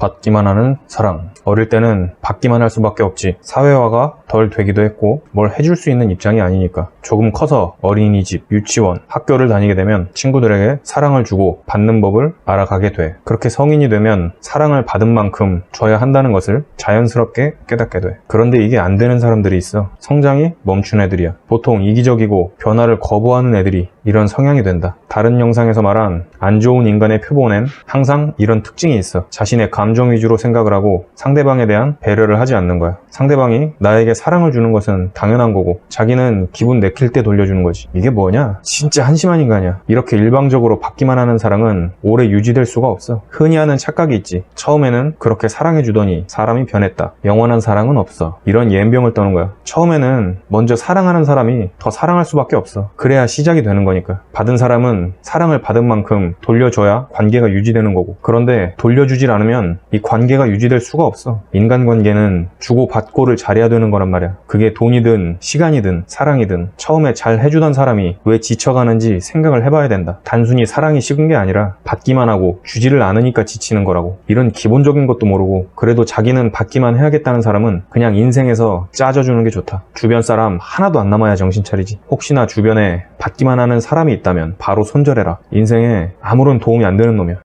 받기만 하는 사랑. 어릴 때는 받기만 할 수밖에 없지. 사회화가 덜 되기도 했고 뭘 해줄 수 있는 입장이 아니니까. 조금 커서 어린이집, 유치원, 학교를 다니게 되면 친구들에게 사랑을 주고 받는 법을 알아가게 돼. 그렇게 성인이 되면 사랑을 받은 만큼 줘야 한다는 것을 자연스럽게 깨닫게 돼. 그런데 이게 안 되는 사람들이 있어. 성장이 멈춘 애들이야. 보통 이기적이고 변화를 거부하는 애들이 이런 성향이 된다. 다른 영상에서 말한 안 좋은 인간의 표본엔 항상 이런 특징이 있어. 자신의 감정 위주로 생각을 하고 상대방에 대한 배려를 하지 않는 거야. 상대방이 나에게 사랑을 주는 것은 당연한 거고 자기는 기분 내킬 때 돌려주는 거지. 이게 뭐냐? 진짜 한심한 인간이야. 이렇게 일방적으로 받기만 하는 사랑은 오래 유지될 수가 없어. 흔히 하는 착각이 있지. 처음에는 그렇게 사랑해 주더니 사람이 변했다. 영원한 사랑은 없어. 이런 예병을 떠는 거야. 처음에는 먼저 사랑하는 사람이 더 사랑할 수밖에 없어. 그래야 시작이 되는 거 니까. 받은 사람은 사랑을 받은 만큼 돌려줘야 관계가 유지되는 거고. 그런데 돌려주질 않으면 이 관계가 유지될 수가 없어. 인간관계는 주고받고를 잘해야 되는 거란 말이야. 그게 돈이든 시간이든 사랑이든 처음에 잘 해주던 사람이 왜 지쳐가는지 생각을 해봐야 된다. 단순히 사랑이 식은 게 아니라 받기만 하고 주지를 않으니까 지치는 거라고. 이런 기본적인 것도 모르고 그래도 자기는 받기만 해야겠다는 사람은 그냥 인생에서 짜져주는 게 좋다. 주변 사람 하나도 안 남아야 정신 차리지. 혹시나 주변에 받기만 하는 사람이 있다면 바로 손절해라. 인생에 아무런 도움이 안 되는 놈이야.